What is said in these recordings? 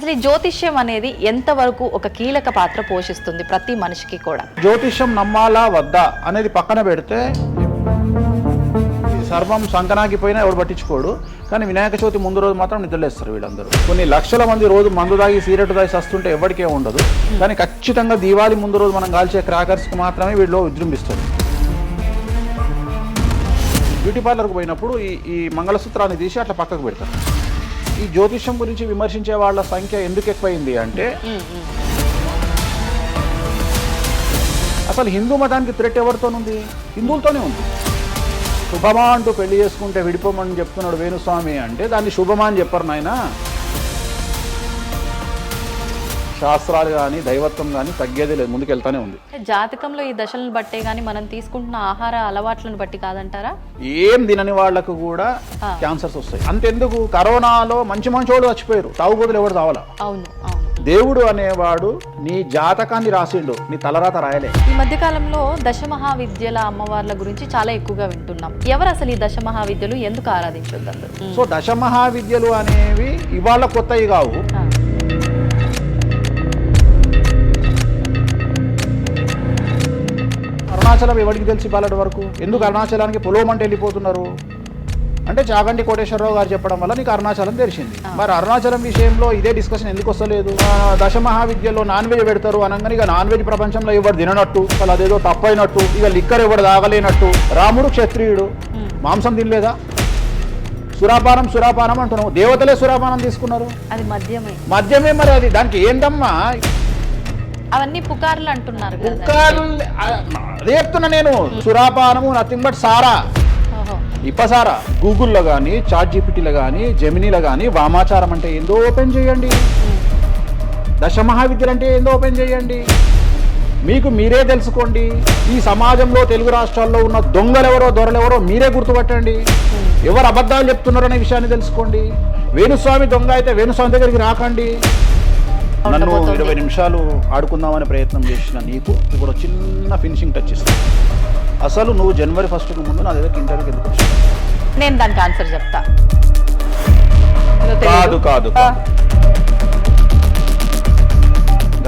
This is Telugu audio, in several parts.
అసలు ఈ జ్యోతిష్యం అనేది ఎంతవరకు ఒక కీలక పాత్ర పోషిస్తుంది ప్రతి మనిషికి కూడా? జ్యోతిష్యం నమ్మాలా వద్దా అనేది పక్కన పెడితే సర్వం సంకనాకి పోయినా ఎవడు పట్టించుకోడు. కానీ వినాయక చవితి ముందు రోజు మాత్రం నిద్రలేస్తారు వీళ్ళందరూ. కొన్ని లక్షల మంది రోజు మందు తాగి సిగరెట్ తాగి వస్తుంటే ఎవరికే ఉండదు. కానీ ఖచ్చితంగా దీవాళి ముందు రోజు మనం కాల్చే క్రాకర్స్కి మాత్రమే వీళ్ళు విజృంభిస్తారు. బ్యూటీ పార్లర్కి పోయినప్పుడు ఈ ఈ మంగళసూత్రాన్ని తీసి అట్లా పక్కకు పెడతారు. ఈ జ్యోతిష్యం గురించి విమర్శించే వాళ్ళ సంఖ్య ఎందుకు ఎక్కువైంది అంటే అసలు హిందూ మతానికి థ్రెట్ ఎవరితోనుంది? హిందువులతోనే ఉంది. శుభమా అంటూ పెళ్ళి చేసుకుంటే విడిపోమని చెప్తున్నాడు వేణుస్వామి అంటే దాన్ని శుభమా అని చెప్పరు నాయనా. శాస్త్రాలు కానీ దైవత్వం కానీ తగ్గేదే లేదు. ముందుకెళ్తానే ఉంది. జాతకంలో ఈ దశలను బట్టే గానీ మనం తీసుకుంటున్న ఆహార అలవాట్లను బట్టి కాదంటారా? ఏం తినని వాళ్ళకు కూడా. క్యాన్సర్స్ వస్తాయి. అంతెందుకు? కరోనాలో మంచి మంచోడు చచ్చిపోయారు. తాగుబోతులు ఎవరు తావాలా? అవును అవును. దేవుడు అనేవాడు నీ జాతకాన్ని రాసిండు. నీ తలరాత రాయలే. ఈ మధ్య కాలంలో దశ మహావిద్యల అమ్మవార్ల గురించి చాలా ఎక్కువగా వింటున్నాం. ఎవరు అసలు ఈ దశ మహావిద్యలు ఎందుకు ఆరాధించొద్దు సో దశ మహావిద్యలు అనేవి ఇవాళ కొత్తవి కావు. అరుణాచలం ఎవరికి తెలిసి బాలటి వరకు? ఎందుకు అరుణాచలానికి పొలవమంటే వెళ్ళిపోతున్నారు? అంటే చాగంటి కోటేశ్వరరావు గారు చెప్పడం వల్ల నీకు అరుణాచలం తెలిసింది. మరి అరుణాచలం విషయంలో ఇదే డిస్కషన్ ఎందుకు వస్తలేదు? దశ మహావిద్యలో నాన్ వెజ్ పెడతారు అనగానే ఇక నాన్ వెజ్ ప్రపంచంలో ఎవరు తిననట్టు అసలు అదేదో తప్పైనట్టు ఇక లిక్కర్ ఎవరు తాగలేనట్టు. రాముడు క్షత్రియుడు. మాంసం తినలేదా? సురాపానం సురాపానం అంటున్నావు. దేవతలే సురాపానం తీసుకున్నారు. అది మద్యమే. మద్యమే మరి అది. దానికి ఏందమ్మా? అవన్నీ పుకార్లు అంటున్నారు కుక్కలు అదే చెప్తున్నా నేను. సురాపానము నథింగ్ బట్ సారా. ఇప్పసారా. గూగుల్లో కానీ చాట్ జీపీటీలో కానీ జెమినీలో కానీ వామాచారం అంటే ఏందో ఓపెన్ చేయండి. దశ మహావిద్యలు అంటే ఏందో ఓపెన్ చేయండి. మీకు మీరే తెలుసుకోండి. ఈ సమాజంలో తెలుగు రాష్ట్రాల్లో ఉన్న దొంగలెవరో దొరలెవరో మీరే గుర్తుపట్టండి. ఎవరు అబద్ధాలు చెప్తున్నారో అనే విషయాన్ని తెలుసుకోండి. వేణుస్వామి దొంగ అయితే వేణుస్వామి దగ్గరికి రాకండి. నన్ను. ఇరవై నిమిషాలు ఆడుకుందామనే ప్రయత్నం చేసిన నీకు ఇప్పుడు చిన్న ఫినిషింగ్ టచ్ ఇస్తాను అసలు నువ్వు జనవరి ఫస్ట్కి ముందు నా దగ్గర ఇంటర్వ్యూకి ఎందుకు వచ్చావు? నేను దానికి ఆన్సర్ చెప్తా. కాదు కాదు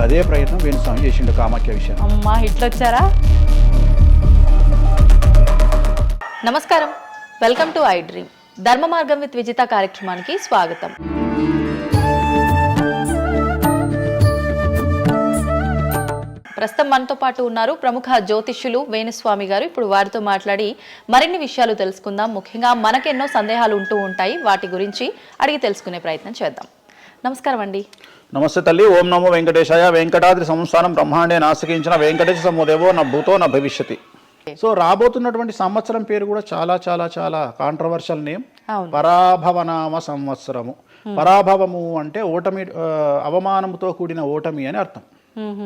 అదే ప్రయత్నం వేణుస్వామి చేసిండు కామాఖ్య విషయం. అమ్మా ఇట్లొచ్చారా నమస్కారం. వెల్కమ్ టు ఐ డ్రీమ్ ధర్మ మార్గం విత్ విజిత కార్యక్రమానికి స్వాగతం. ప్రస్తుతం మనతో పాటు ఉన్నారు ప్రముఖ జ్యోతిష్యులు వేణుస్వామి గారు. ఇప్పుడు వారితో మాట్లాడి మరిన్ని విషయాలు తెలుసుకుందాం. ముఖ్యంగా మనకెన్నో సందేహాలు ఉంటూ ఉంటాయి. వాటి గురించి అడిగి తెలుసుకునే ప్రయత్నం చేద్దాం. నమస్కారం అండి. నమస్తే తల్లి. ఓం నమో వెంకటేశాయ. వెంకటాద్రి సంస్థానం బ్రహ్మాండే నాశకించిన వెంకటేశ సమోదేవో నా భూతో నా భవిష్యతి. సో రాబోతున్నటువంటి సంవత్సరం పేరు కూడా చాలా చాలా చాలా కాంట్రవర్షియల్ నేమ్ పరాభవనామ సంవత్సరము. పరాభవము అంటే ఓటమి అవమానముతో కూడిన ఓటమి అని అర్థం.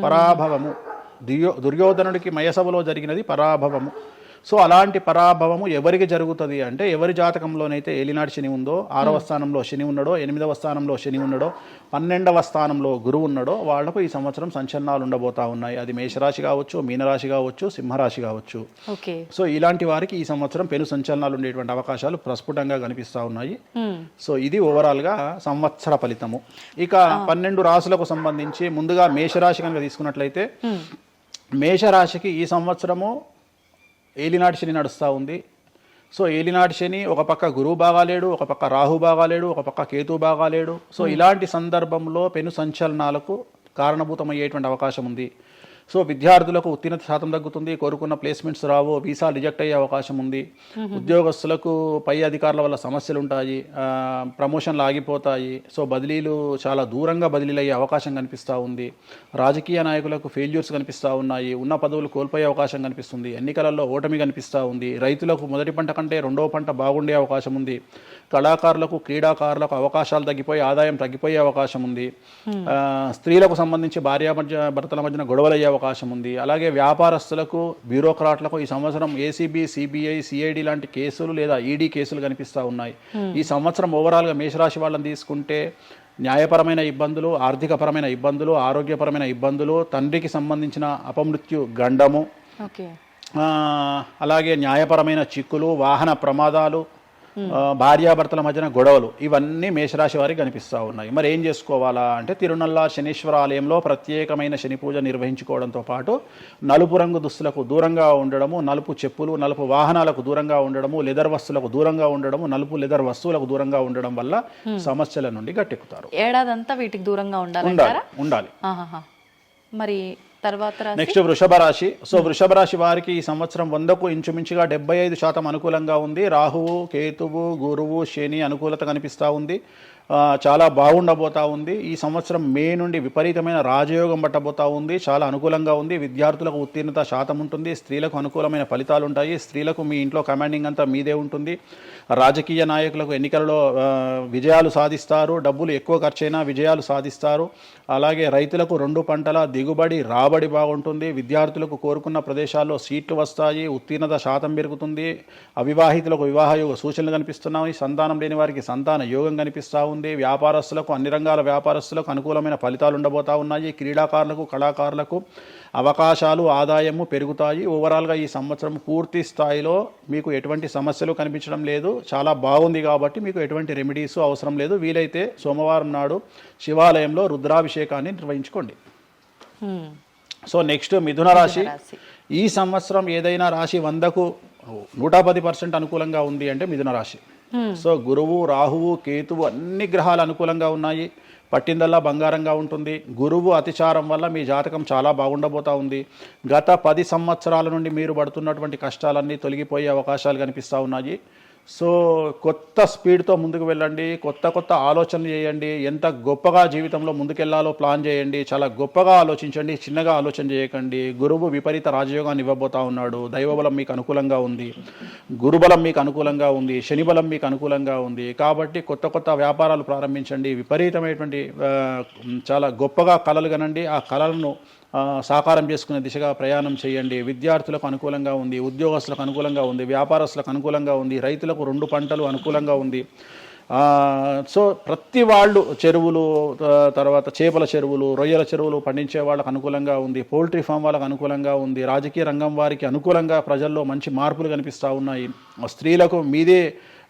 పరాభవము. దుర్యో దుర్యోధనుడికి మయసభలో జరిగినది పరాభవము. సో అలాంటి పరాభవము ఎవరికి జరుగుతుంది అంటే ఎవరి జాతకంలోనైతే ఏలినాటి శని ఉందో ఆరవ స్థానంలో శని ఉన్నాడో ఎనిమిదవ స్థానంలో శని ఉన్నాడో పన్నెండవ స్థానంలో గురువు ఉన్నాడో వాళ్ళకు ఈ సంవత్సరం సంచలనాలు ఉండబోతా ఉన్నాయి. అది మేషరాశి కావచ్చు మీనరాశి కావచ్చు సింహరాశి కావచ్చు. ఓకే. సో ఇలాంటి వారికి ఈ సంవత్సరం పెను సంచలనాలు ఉండేటువంటి అవకాశాలు ప్రస్ఫుటంగా కనిపిస్తూ ఉన్నాయి. హ్మ్. సో ఇది ఓవరాల్గా సంవత్సర ఫలితము. ఇక పన్నెండు రాశులకు సంబంధించి ముందుగా మేషరాశి కనుక తీసుకున్నట్లయితే హ్మ్. మేషరాశికి ఈ సంవత్సరము ఏలినాటి శని నడుస్తూ ఉంది. సో ఏలినాటి శని ఒక పక్క గురువు బాగాలేడు ఒక పక్క రాహు బాగాలేడు ఒక పక్క కేతు బాగాలేడు. సో ఇలాంటి సందర్భంలో పెను సంచలనాలకు కారణభూతమయ్యేటువంటి అవకాశం ఉంది. సో విద్యార్థులకు ఉత్తీర్ణత శాతం తగ్గుతుంది కోరుకున్న ప్లేస్మెంట్స్ రావు వీసా రిజెక్ట్ అయ్యే అవకాశం ఉంది. ఉద్యోగస్తులకు పై అధికారుల వల్ల సమస్యలు ఉంటాయి ప్రమోషన్లు ఆగిపోతాయి. సో బదిలీలు చాలా దూరంగా బదిలీలు అయ్యే అవకాశం కనిపిస్తూ ఉంది. రాజకీయ నాయకులకు ఫెయిల్యూర్స్ కనిపిస్తూ ఉన్నాయి ఉన్న పదవులు కోల్పోయే అవకాశం కనిపిస్తుంది. ఎన్నికలలో ఓటమి కనిపిస్తూ ఉంది. రైతులకు మొదటి పంట కంటే రెండవ పంట బాగుండే అవకాశం ఉంది. కళాకారులకు క్రీడాకారులకు అవకాశాలు తగ్గిపోయి ఆదాయం తగ్గిపోయే అవకాశం ఉంది. ఆ, స్త్రీలకు సంబంధించి భార్య మధ్య భర్తల మధ్యన గొడవలు అయ్యే అవకాశం ఉంది. అలాగే వ్యాపారస్తులకు బ్యూరోక్రాట్లకు ఈ సంవత్సరం ఏసీబీ సిబిఐ సిఐడి లాంటి కేసులు లేదా ఈడీ కేసులు కనిపిస్తూ ఉన్నాయి. ఈ సంవత్సరం ఓవరాల్గా మేషరాశి వాళ్ళని తీసుకుంటే న్యాయపరమైన ఇబ్బందులు ఆర్థికపరమైన ఇబ్బందులు ఆరోగ్యపరమైన ఇబ్బందులు తండ్రికి సంబంధించిన అపమృత్యు గండము అలాగే న్యాయపరమైన చిక్కులు వాహన ప్రమాదాలు భార్యాభర్తల మధ్యన గొడవలు ఇవన్నీ మేషరాశి వారికి కనిపిస్తూ ఉన్నాయి. మరి ఏం చేసుకోవాలా అంటే తిరునల్ల శనీశ్వర ఆలయంలో ప్రత్యేకమైన శని పూజ నిర్వహించుకోవడంతో పాటు నలుపు రంగు దుస్తులకు దూరంగా ఉండడము నలుపు చెప్పులు నలుపు వాహనాలకు దూరంగా ఉండడము లెదర్ వస్తువులకు దూరంగా ఉండడము నలుపు లెదర్ వస్తువులకు దూరంగా ఉండడం వల్ల సమస్యల నుండి గట్టెక్కుతారు. ఏడాదంతా వీటికి దూరంగా ఉండాలి ఉండాలి. మరి తర్వాత నెక్స్ట్ వృషభ రాశి సో వృషభ రాశి వారికి ఈ సంవత్సరం వందకు ఇంచుమించుగా డెబ్బై ఐదు శాతం అనుకూలంగా ఉంది. రాహువు కేతువు గురువు శని అనుకూలత కనిపిస్తూ ఉంది. చాలా బాగుండబోతా ఉంది. ఈ సంవత్సరం మే నుండి విపరీతమైన రాజయోగం పట్టబోతా ఉంది. చాలా అనుకూలంగా ఉంది. విద్యార్థులకు ఉత్తీర్ణత శాతం ఉంటుంది. స్త్రీలకు అనుకూలమైన ఫలితాలు ఉంటాయి. స్త్రీలకు మీ ఇంట్లో కమాండింగ్ అంతా మీదే ఉంటుంది. రాజకీయ నాయకులకు ఎన్నికలలో విజయాలు సాధిస్తారు. డబ్బులు ఎక్కువ ఖర్చైనా విజయాలు సాధిస్తారు. అలాగే రైతులకు రెండు పంటల దిగుబడి రాబడి బాగుంటుంది. విద్యార్థులకు కోరుకున్న ప్రదేశాల్లో సీట్లు వస్తాయి. ఉత్తీర్ణత శాతం పెరుగుతుంది. అవివాహితులకు వివాహ యోగ సూచనలు కనిపిస్తున్నాయి. సంతానం లేని వారికి సంతాన యోగం కనిపిస్తూ ఉంది వ్యాపారస్తులకు అన్ని రంగాల వ్యాపారస్తులకు అనుకూలమైన ఫలితాలు ఉండబోతా ఉన్నాయి. క్రీడాకారులకు కళాకారులకు అవకాశాలు ఆదాయము పెరుగుతాయి. ఓవరాల్గా ఈ సంవత్సరం పూర్తి స్థాయిలో మీకు ఎటువంటి సమస్యలు కనిపించడం లేదు. చాలా బాగుంది కాబట్టి మీకు ఎటువంటి రెమెడీస్ అవసరం లేదు. వీలైతే సోమవారం నాడు శివాలయంలో రుద్రాభిషేకాన్ని నిర్వహించుకోండి. సో నెక్స్ట్ మిథున రాశి. ఈ సంవత్సరం ఏదైనా రాశి వందకు నూట పది పర్సెంట్ అనుకూలంగా ఉంది అంటే మిథున రాశి. Hmm. సో గురువు రాహువు కేతువు అన్ని గ్రహాలు అనుకూలంగా ఉన్నాయి. పట్టిందల్లా బంగారంగా ఉంటుంది. గురువు అతిచారం వల్ల మీ జాతకం చాలా బాగుండబోతా ఉంది. గత పది సంవత్సరాల నుండి మీరు పడుతున్నటువంటి కష్టాలన్నీ తొలగిపోయే అవకాశాలు కనిపిస్తూ ఉన్నాయి. సో కొత్త స్పీడ్తో ముందుకు వెళ్ళండి కొత్త కొత్త ఆలోచనలు చేయండి ఎంత గొప్పగా జీవితంలో ముందుకెళ్ళాలో ప్లాన్ చేయండి చాలా గొప్పగా ఆలోచించండి చిన్నగా ఆలోచన చేయకండి. గురువు విపరీత రాజయోగాన్ని ఇవ్వబోతా ఉన్నాడు. దైవబలం మీకు అనుకూలంగా ఉంది. గురుబలం మీకు అనుకూలంగా ఉంది. శనిబలం మీకు అనుకూలంగా ఉంది. కాబట్టి కొత్త కొత్త వ్యాపారాలు ప్రారంభించండి. విపరీతమైనటువంటి చాలా గొప్పగా కళలు కనండి ఆ కళలను సాకారం చేసుకునే దిశగా ప్రయాణం చేయండి. విద్యార్థులకు అనుకూలంగా ఉంది ఉద్యోగస్తులకు అనుకూలంగా ఉంది వ్యాపారస్తులకు అనుకూలంగా ఉంది రైతులకు రెండు పంటలు అనుకూలంగా ఉంది. సో ప్రతి వాళ్ళు చెరువులు తర్వాత చేపల చెరువులు రొయ్యల చెరువులు పండించే వాళ్ళకు అనుకూలంగా ఉంది. పౌల్ట్రీ ఫామ్ వాళ్ళకు అనుకూలంగా ఉంది. రాజకీయ రంగం వారికి అనుకూలంగా ప్రజల్లో మంచి మార్పులు కనిపిస్తూ ఉన్నాయి. స్త్రీలకు మీదే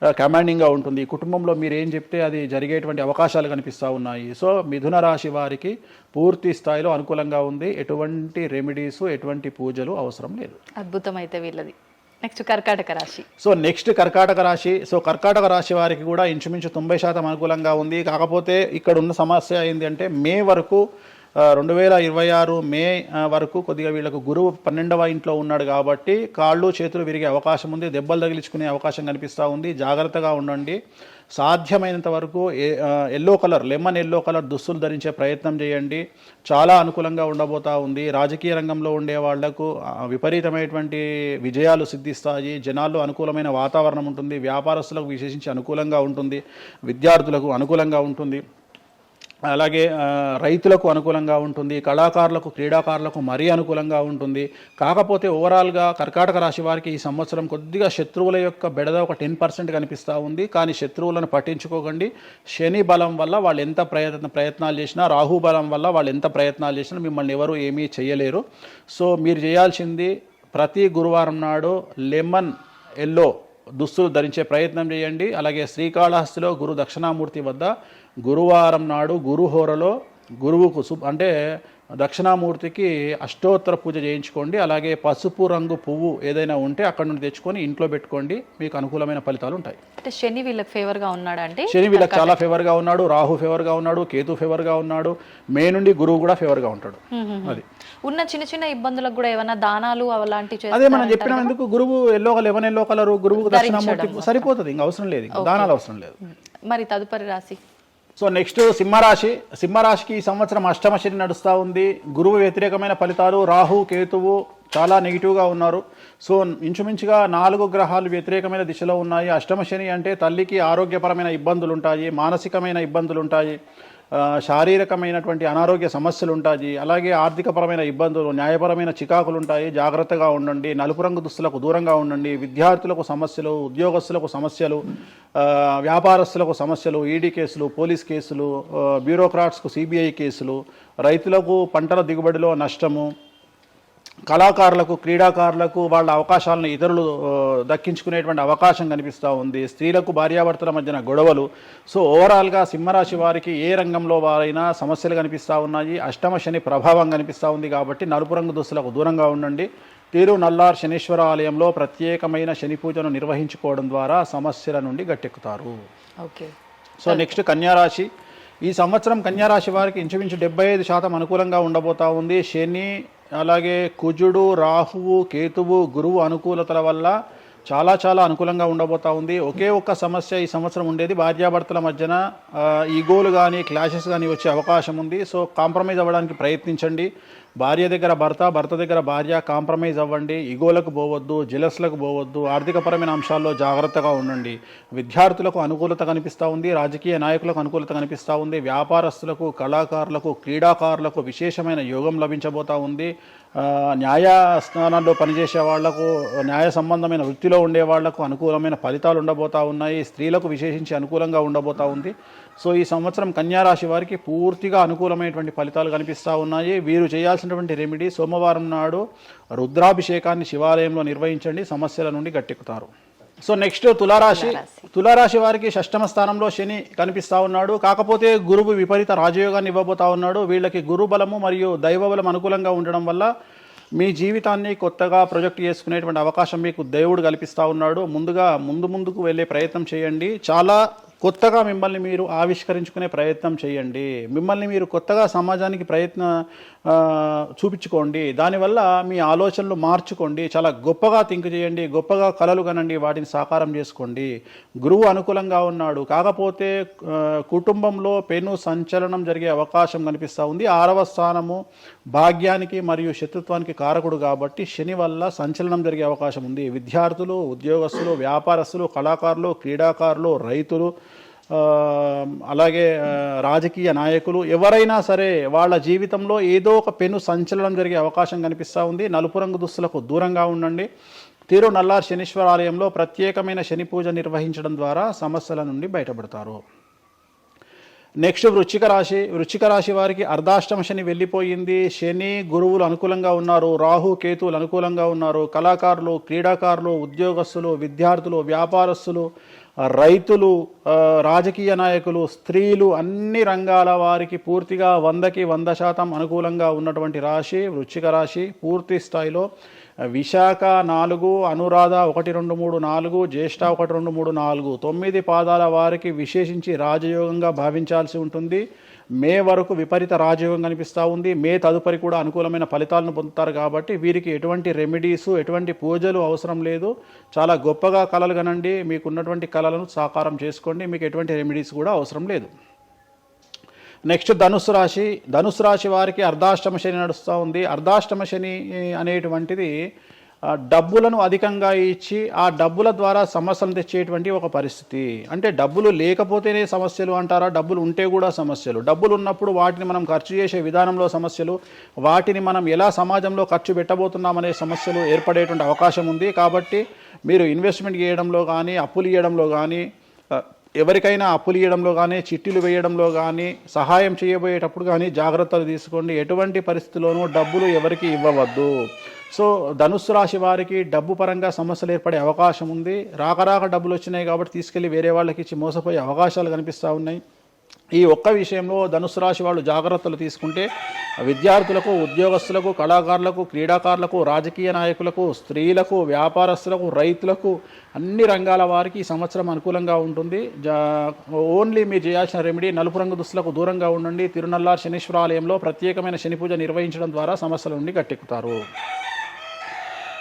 కమాండింగ్గా ఉంటుంది. కుటుంబంలో మీరు ఏం చెప్తే అది జరిగేటువంటి అవకాశాలు కనిపిస్తూ ఉన్నాయి. సో మిథున రాశి వారికి పూర్తి స్థాయిలో అనుకూలంగా ఉంది. ఎటువంటి రెమెడీస్ ఎటువంటి పూజలు అవసరం లేదు. అద్భుతం అయితే వీళ్ళది. నెక్స్ట్ కర్కాటక రాశి. సో నెక్స్ట్ కర్కాటక రాశి. సో కర్కాటక రాశి వారికి కూడా ఇంచుమించు తొంభై శాతం అనుకూలంగా ఉంది. కాకపోతే ఇక్కడ ఉన్న సమస్య ఏంటి అంటే మే వరకు రెండు వేల ఇరవై ఆరు మే వరకు కొద్దిగా వీళ్ళకు గురువు పన్నెండవ ఇంట్లో ఉన్నాడు కాబట్టి కాళ్ళు చేతులు విరిగే అవకాశం ఉంది దెబ్బలు తగిలించుకునే అవకాశం కనిపిస్తూ ఉంది. జాగ్రత్తగా ఉండండి. సాధ్యమైనంత వరకు yellow colour lemon yellow colour దుస్తులు ధరించే ప్రయత్నం చేయండి. చాలా అనుకూలంగా ఉండబోతా ఉంది. రాజకీయ రంగంలో ఉండే వాళ్ళకు విపరీతమైనటువంటి విజయాలు సిద్ధిస్తాయి. జనాల్లో అనుకూలమైన వాతావరణం ఉంటుంది. వ్యాపారస్తులకు విశేషించి అనుకూలంగా ఉంటుంది. విద్యార్థులకు అనుకూలంగా ఉంటుంది. అలాగే రైతులకు అనుకూలంగా ఉంటుంది కళాకారులకు క్రీడాకారులకు మరీ అనుకూలంగా ఉంటుంది. కాకపోతే ఓవరాల్గా కర్కాటక రాశి వారికి ఈ సంవత్సరం కొద్దిగా శత్రువుల యొక్క బెడద ఒక టెన్ పర్సెంట్ కనిపిస్తూ ఉంది. కానీ శత్రువులను పట్టించుకోకండి. శని బలం వల్ల వాళ్ళు ఎంత ప్రయత్న ప్రయత్నాలు చేసినా రాహు బలం వల్ల వాళ్ళు ఎంత ప్రయత్నాలు చేసినా మిమ్మల్ని ఎవరు ఏమీ చేయలేరు సో మీరు చేయాల్సింది ప్రతి గురువారం నాడు లెమన్ ఎల్లో దుస్తులు ధరించే ప్రయత్నం చేయండి. అలాగే శ్రీకాళహస్తిలో గురు దక్షిణామూర్తి వద్ద గురువారం నాడు గురుహోరలో గురువుకు సు అంటే దక్షిణామూర్తికి అష్టోత్తర పూజ చేయించుకోండి అలాగే పసుపు రంగు పువ్వు ఏదైనా ఉంటే అక్కడ నుండి తెచ్చుకొని ఇంట్లో పెట్టుకోండి మీకు అనుకూలమైన ఫలితాలు ఉంటాయి. అంటే శని వీళ్ళకి ఫేవర్గా ఉన్నాడా అంటే శని వీళ్ళకి చాలా ఫేవర్గా ఉన్నాడు రాహు ఫేవర్గా ఉన్నాడు కేతు ఫేవర్గా ఉన్నాడు మే నుండి గురువు కూడా ఫేవర్గా ఉంటాడు. అది. ఉన్న చిన్న చిన్న ఇబ్బందులకు కూడా ఏమైనా దానాలు అలాంటివి అదే మనం చెప్పినాం ఎందుకు? గురువు ఎల్లో లెవెన్ ఎల్లో కలర్ గురువుకు దక్షిణామూర్తి సరిపోతుంది ఇంకా అవసరం లేదు ఇంకా దానాలు అవసరం లేదు. మరి తదుపరి రాశి? సో నెక్స్ట్ సింహరాశి. సింహరాశికి ఈ సంవత్సరం అష్టమ శని నడుస్తూ ఉంది. గురువు వ్యతిరేకమైన ఫలితాలు రాహు కేతువు చాలా నెగిటివ్గా ఉన్నారు. సో ఇంచుమించుగా నాలుగు గ్రహాలు వ్యతిరేకమైన దిశలో ఉన్నాయి. అష్టమ శని అంటే తల్లికి ఆరోగ్యపరమైన ఇబ్బందులు ఉంటాయి మానసికమైన ఇబ్బందులు ఉంటాయి శారీరకమైనటువంటి అనారోగ్య సమస్యలు ఉంటాయి అలాగే ఆర్థికపరమైన ఇబ్బందులు న్యాయపరమైన చికాకులు ఉంటాయి జాగ్రత్తగా ఉండండి. నలుపు రంగు దుస్తులకు దూరంగా ఉండండి. విద్యార్థులకు సమస్యలు ఉద్యోగస్తులకు సమస్యలు వ్యాపారస్తులకు సమస్యలు ఈడీ కేసులు పోలీస్ కేసులు బ్యూరోక్రాట్స్కు సిబిఐ కేసులు రైతులకు పంటల దిగుబడిలో నష్టము కళాకారులకు క్రీడాకారులకు వాళ్ళ అవకాశాలను ఇతరులు దక్కించుకునేటువంటి అవకాశం కనిపిస్తూ ఉంది. స్త్రీలకు భార్యాభర్తల మధ్యన గొడవలు. సో ఓవరాల్గా సింహరాశి వారికి ఏ రంగంలో వారైనా సమస్యలు కనిపిస్తూ ఉన్నాయి. అష్టమ శని ప్రభావం కనిపిస్తూ ఉంది కాబట్టి నలుపు రంగు దుస్తులకు దూరంగా ఉండండి. తీరు నల్లార్ శనీశ్వర ఆలయంలో ప్రత్యేకమైన శని పూజను నిర్వహించుకోవడం ద్వారా సమస్యల నుండి గట్టెక్కుతారు. ఓకే. సో నెక్స్ట్ కన్యారాశి. ఈ సంవత్సరం కన్యారాశి వారికి ఇంచుమించు డెబ్బై ఐదు శాతం అనుకూలంగా ఉండబోతా ఉంది. శని అలాగే కుజుడు రాహువు కేతువు గురువు అనుకూలతల వల్ల చాలా చాలా అనుకూలంగా ఉండబోతా ఉంది. ఒకే ఒక్క సమస్య ఈ సంవత్సరం ఉండేది. భార్యాభర్తల మధ్యన ఈగోలు కానీ క్లాషెస్ కానీ వచ్చే అవకాశం ఉంది. సో కాంప్రమైజ్ అవ్వడానికి ప్రయత్నించండి. భార్య దగ్గర భర్త భర్త దగ్గర భార్య కాంప్రమైజ్ అవ్వండి. ఈగోలకు పోవద్దు జిలస్లకు పోవద్దు. ఆర్థికపరమైన అంశాల్లో జాగ్రత్తగా ఉండండి. విద్యార్థులకు అనుకూలత కనిపిస్తూ ఉంది. రాజకీయ నాయకులకు అనుకూలత కనిపిస్తూ ఉంది. వ్యాపారస్తులకు కళాకారులకు క్రీడాకారులకు విశేషమైన యోగం లభించబోతా ఉంది. న్యాయ స్థానాల్లో పనిచేసే వాళ్ళకు న్యాయ సంబంధమైన వృత్తిలో ఉండే వాళ్ళకు అనుకూలమైన ఫలితాలు ఉండబోతా ఉన్నాయి. స్త్రీలకు విశేషించి అనుకూలంగా ఉండబోతా ఉంది. సో ఈ సంవత్సరం కన్యారాశి వారికి పూర్తిగా అనుకూలమైనటువంటి ఫలితాలు కనిపిస్తూ ఉన్నాయి. వీరు చేయాల్సినటువంటి రెమెడీ సోమవారం నాడు రుద్రాభిషేకాన్ని శివాలయంలో నిర్వహించండి. సమస్యల నుండి గట్టెక్కుతారు. సో నెక్స్ట్ తులారాశి. తులారాశి. వారికి షష్టమ స్థానంలో శని కనిపిస్తా ఉన్నాడు. కాకపోతే గురువు విపరీత రాజయోగాన్ని ఇవ్వబోతా ఉన్నాడు. వీళ్ళకి గురు బలము మరియు దైవ బలం అనుకూలంగా ఉండడం వల్ల మీ జీవితాన్ని కొత్తగా ప్రొజెక్ట్ చేసుకునేటువంటి అవకాశం మీకు దేవుడు కల్పిస్తూ ఉన్నాడు. ముందుగా ముందు ముందుకు వెళ్ళే ప్రయత్నం చేయండి. చాలా కొత్తగా మిమ్మల్ని మీరు ఆవిష్కరించుకునే ప్రయత్నం చేయండి. మిమ్మల్ని మీరు కొత్తగా సమాజానికి ప్రయత్న చూపించుకోండి. దానివల్ల మీ ఆలోచనలు మార్చుకోండి. చాలా గొప్పగా థింక్ చేయండి. గొప్పగా కలలు కనండి వాటిని సాకారం చేసుకోండి. గురువు అనుకూలంగా ఉన్నాడు. కాకపోతే కుటుంబంలో పెను సంచలనం జరిగే అవకాశం కనిపిస్తూ ఉంది. ఆరవ స్థానము భాగ్యానికి మరియు శత్రుత్వానికి కారకుడు కాబట్టి శని వల్ల సంచలనం జరిగే అవకాశం ఉంది. విద్యార్థులు ఉద్యోగస్తులు వ్యాపారస్తులు కళాకారులు క్రీడాకారులు రైతులు అలాగే రాజకీయ నాయకులు ఎవరైనా సరే వాళ్ళ జీవితంలో ఏదో ఒక పెను సంచలనం జరిగే అవకాశం కనిపిస్తూ ఉంది. నలుపు రంగు దుస్తులకు దూరంగా ఉండండి. తీరు నల్లార్ శనీశ్వర ఆలయంలో ప్రత్యేకమైన శని పూజ నిర్వహించడం ద్వారా సమస్యల నుండి బయటపడతారు. నెక్స్ట్ వృచ్చిక రాశి వృచ్చిక రాశి వారికి అర్ధాష్టమ శని వెళ్ళిపోయింది. శని గురువులు అనుకూలంగా ఉన్నారు. రాహు కేతువులు అనుకూలంగా ఉన్నారు. కళాకారులు క్రీడాకారులు ఉద్యోగస్తులు విద్యార్థులు వ్యాపారస్తులు రైతులు రాజకీయ నాయకులు స్త్రీలు అన్ని రంగాల వారికి పూర్తిగా వందకి వంద శాతం అనుకూలంగా ఉన్నటువంటి రాశి వృచ్చిక రాశి పూర్తి స్థాయిలో విశాఖ నాలుగు అనురాధ ఒకటి రెండు మూడు నాలుగు జ్యేష్ఠ ఒకటి రెండు మూడు నాలుగు. తొమ్మిది పాదాల వారికి విశేషించి రాజయోగంగా భావించాల్సి ఉంటుంది. మే వరకు విపరీత రాజయోగం కనిపిస్తూ ఉంది. మే తదుపరి కూడా అనుకూలమైన ఫలితాలను పొందుతారు కాబట్టి వీరికి ఎటువంటి రెమెడీస్ ఎటువంటి పూజలు అవసరం లేదు. చాలా గొప్పగా కళలు కనండి మీకున్నటువంటి కళలను సాకారం చేసుకోండి. మీకు ఎటువంటి రెమెడీస్ కూడా అవసరం లేదు. నెక్స్ట్ ధనుసు రాశి ధనుసు రాశి వారికి అర్ధాష్టమ శని నడుస్తూ ఉంది. అర్ధాష్టమ శని అనేటువంటిది డబ్బులను అధికంగా ఇచ్చి ఆ డబ్బుల ద్వారా సమస్యలు తెచ్చేటువంటి ఒక పరిస్థితి. అంటే డబ్బులు లేకపోతేనే సమస్యలు అంటారా? డబ్బులు ఉంటే కూడా సమస్యలు. డబ్బులు ఉన్నప్పుడు వాటిని మనం ఖర్చు చేసే విధానంలో సమస్యలు. వాటిని మనం ఎలా సమాజంలో ఖర్చు పెట్టబోతున్నామనే సమస్యలు ఏర్పడేటువంటి అవకాశం ఉంది. కాబట్టి మీరు ఇన్వెస్ట్మెంట్ చేయడంలో కానీ అప్పులు ఇవ్వడంలో కానీ ఎవరికైనా అప్పులు ఇవ్వడంలో కానీ చిట్టీలు వేయడంలో కానీ సహాయం చేయబోయేటప్పుడు కానీ జాగ్రత్తలు తీసుకోండి. ఎటువంటి పరిస్థితిలోనూ డబ్బులు ఎవరికి ఇవ్వవద్దు. సో ధనుస్సు రాశి వారికి డబ్బు పరంగా సమస్యలు ఏర్పడే అవకాశం ఉంది. రాక రాక డబ్బులు వచ్చినాయి కాబట్టి తీసుకెళ్ళి వేరే వాళ్ళకి ఇచ్చి మోసపోయే అవకాశాలు కనిపిస్తూ ఉన్నాయి. ఈ ఒక్క విషయంలో ధనుసు రాశి వాళ్ళు జాగ్రత్తలు తీసుకుంటే విద్యార్థులకు ఉద్యోగస్తులకు కళాకారులకు క్రీడాకారులకు రాజకీయ నాయకులకు స్త్రీలకు వ్యాపారస్తులకు రైతులకు అన్ని రంగాల వారికి ఈ సంవత్సరం అనుకూలంగా ఉంటుంది. ఓన్లీ మీరు చేయాల్సిన రెమెడీ నలుపు రంగు దుస్తులకు దూరంగా ఉండండి. తిరునల్లార్ శనీశ్వరాలయంలో ప్రత్యేకమైన శని పూజ నిర్వహించడం ద్వారా సమస్యల నుండి గట్టెక్కుతారు.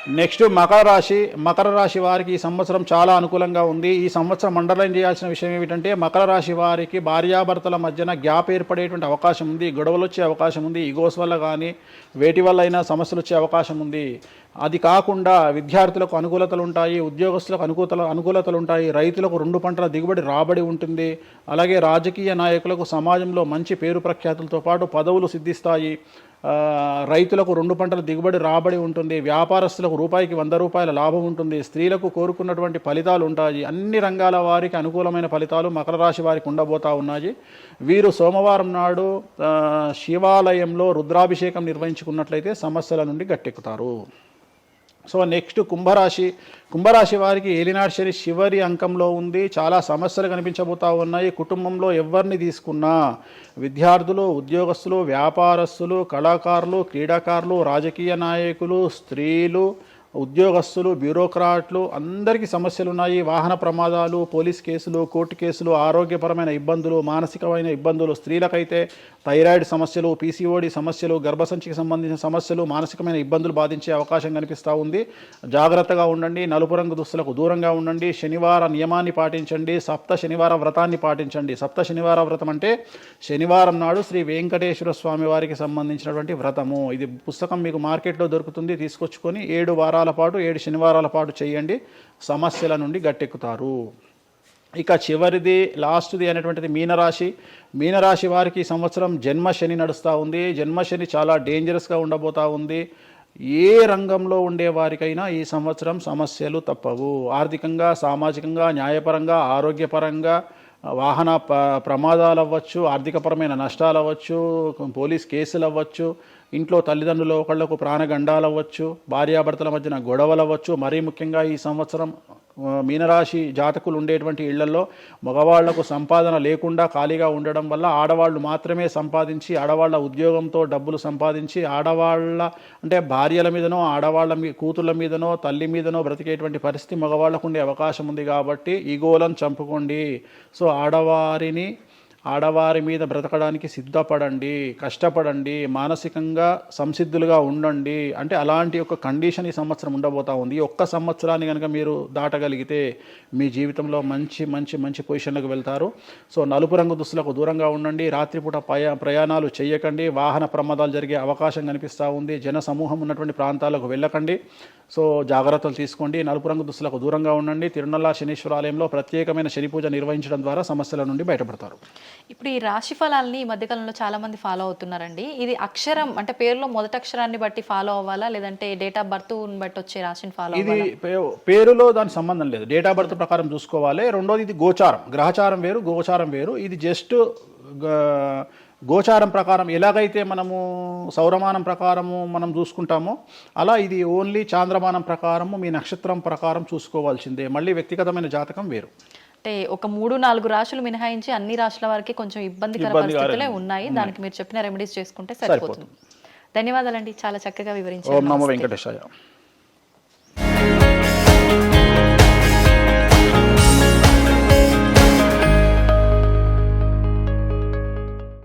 నెక్స్ట్ మకర రాశి మకర రాశి వారికి ఈ సంవత్సరం చాలా అనుకూలంగా ఉంది. ఈ సంవత్సరం అండర్లైన్ చేయాల్సిన విషయం ఏమిటంటే మకర రాశి వారికి భార్యాభర్తల మధ్యన గ్యాప్ ఏర్పడేటువంటి అవకాశం ఉంది. గొడవలు వచ్చే అవకాశం ఉంది. ఈగోస్ వల్ల కానీ వేటి వల్ల అయినా సమస్యలు వచ్చే అవకాశం ఉంది. అది కాకుండా విద్యార్థులకు అనుకూలతలు ఉంటాయి ఉద్యోగస్తులకు అనుకూలతలు అనుకూలతలు ఉంటాయి రైతులకు రెండు పంటల దిగుబడి రాబడి ఉంటుంది. అలాగే రాజకీయ నాయకులకు సమాజంలో మంచి పేరు ప్రఖ్యాతులతో పాటు పదవులు సిద్ధిస్తాయి. రైతులకు రెండు పంటల దిగుబడి రాబడి ఉంటుంది. వ్యాపారస్తులకు రూపాయికి వంద రూపాయల లాభం ఉంటుంది. స్త్రీలకు కోరుకున్నటువంటి ఫలితాలు ఉంటాయి అన్ని రంగాల వారికి అనుకూలమైన ఫలితాలు మకర రాశి వారికి ఉండబోతా ఉన్నాయి. వీరు సోమవారం నాడు శివాలయంలో రుద్రాభిషేకం నిర్వహించుకున్నట్లయితే సమస్యల నుండి గట్టెక్కుతారు. సో నెక్స్ట్ కుంభరాశి కుంభరాశి వారికి ఏలినాడు శని చివరి అంకంలో ఉంది. చాలా సమస్యలు కనిపించబోతా ఉన్నాయి. కుటుంబంలో ఎవరిని తీసుకున్నా విద్యార్థులు ఉద్యోగస్తులు వ్యాపారస్తులు కళాకారులు క్రీడాకారులు రాజకీయ నాయకులు స్త్రీలు ఉద్యోగస్తులు బ్యూరోక్రాట్లు అందరికీ సమస్యలు ఉన్నాయి వాహన ప్రమాదాలు పోలీస్ కేసులు కోర్టు కేసులు ఆరోగ్యపరమైన ఇబ్బందులు మానసికమైన ఇబ్బందులు స్త్రీలకైతే థైరాయిడ్ సమస్యలు పీసీఓడి సమస్యలు గర్భసంచికి సంబంధించిన సమస్యలు మానసికమైన ఇబ్బందులు బాధించే అవకాశం కనిపిస్తూ ఉంది. జాగ్రత్తగా ఉండండి. నలుపు రంగు దుస్తులకు దూరంగా ఉండండి. శనివార నియమాన్ని పాటించండి. సప్త శనివార వ్రతాన్ని పాటించండి. సప్త శనివార వ్రతం అంటే శనివారం నాడు శ్రీ వెంకటేశ్వర స్వామి వారికి సంబంధించినటువంటి వ్రతము. ఇది పుస్తకం మీకు మార్కెట్లో దొరుకుతుంది. తీసుకొచ్చుకొని ఏడు వారాల పాటు ఏడు శనివారాల పాటు చేయండి. సమస్యల నుండి గట్టెక్కుతారు. ఇక చివరిది లాస్ట్ది అనేటువంటిది మీనరాశి. మీనరాశి వారికి ఈ సంవత్సరం జన్మ శని నడుస్తూ ఉంది. జన్మ శని చాలా డేంజరస్గా ఉండబోతా ఉంది. ఏ రంగంలో ఉండే వారికైనా ఈ సంవత్సరం సమస్యలు తప్పవు. ఆర్థికంగా సామాజికంగా న్యాయపరంగా ఆరోగ్యపరంగా వాహన ప ప్రమాదాలు అవ్వచ్చు ఆర్థికపరమైన నష్టాలు అవ్వచ్చు పోలీస్ కేసులు అవ్వచ్చు ఇంట్లో తల్లిదండ్రులు ఒకళ్ళకు ప్రాణగండాలు అవ్వచ్చు భార్యాభర్తల మధ్యన గొడవలు అవ్వచ్చు మరీ ముఖ్యంగా ఈ సంవత్సరం మీనరాశి జాతకులు ఉండేటువంటి ఇళ్ళలో మగవాళ్ళకు సంపాదన లేకుండా ఖాళీగా ఉండడం వల్ల ఆడవాళ్ళు మాత్రమే సంపాదించి ఆడవాళ్ళ ఉద్యోగంతో డబ్బులు సంపాదించి ఆడవాళ్ళ అంటే భార్యల మీదనో ఆడవాళ్ళ మీ కూతుళ్ళ మీదనో తల్లి మీదనో బ్రతికేటువంటి పరిస్థితి మగవాళ్ళకు ఉండే అవకాశం ఉంది కాబట్టి ఈగోలను చంపుకోండి. సో ఆడవారిని ఆడవారి మీద బ్రతకడానికి సిద్ధపడండి కష్టపడండి మానసికంగా సంసిద్ధులుగా ఉండండి. అంటే అలాంటి ఒక కండిషన్ ఈ సంవత్సరం ఉండబోతా ఉంది. ఒక్క సంవత్సరాన్ని కనుక మీరు దాటగలిగితే మీ జీవితంలో మంచి మంచి మంచి పొజిషన్లకు వెళ్తారు. సో నలుపు రంగు దుస్తులకు దూరంగా ఉండండి. రాత్రిపూట పయా ప్రయాణాలు చేయకండి. వాహన ప్రమాదాలు జరిగే అవకాశం కనిపిస్తూ ఉంది. జన సమూహం ఉన్నటువంటి ప్రాంతాలకు వెళ్ళకండి. సో జాగ్రత్తలు తీసుకోండి. నలుపు రంగు దుస్తులకు దూరంగా ఉండండి. తిరునల్లా శనీశ్వరాలయంలో ప్రత్యేకమైన శని పూజ నిర్వహించడం ద్వారా సమస్యల నుండి బయటపడతారు. ఇప్పుడు ఈ రాశి ఫలాల్ని ఈ మధ్యకాలంలో చాలా మంది ఫాలో అవుతున్నారండి. ఇది అక్షరం అంటే పేరులో మొదటి అక్షరాన్ని బట్టి ఫాలో అవ్వాలా? లేదంటే డేట్ ఆఫ్ బర్త్ బట్టి వచ్చే రాశిని ఫాలో ఇది పేరులో దాని సంబంధం లేదు. డేట్ ఆఫ్ బర్త్ ప్రకారం చూసుకోవాలి. రెండోది ఇది గోచారం. గ్రహచారం వేరు గోచారం వేరు. ఇది జస్ట్ గోచారం ప్రకారం ఎలాగైతే మనము సౌరమానం ప్రకారము మనం చూసుకుంటామో అలా ఇది ఓన్లీ చాంద్రమానం ప్రకారము మీ నక్షత్రం ప్రకారం చూసుకోవాల్సిందే. మళ్ళీ వ్యక్తిగతమైన జాతకం వేరు. అంటే ఒక మూడు నాలుగు రాశులు మినహాయించి అన్ని రాశుల వారికి కొంచెం ఇబ్బందికర పరిస్థితులే ఉన్నాయి. దానికి మీరు చెప్పిన రెమెడీస్ చేసుకుంటే సరిపోతుంది. ధన్యవాదాలండి. చాలా చక్కగా వివరించారు.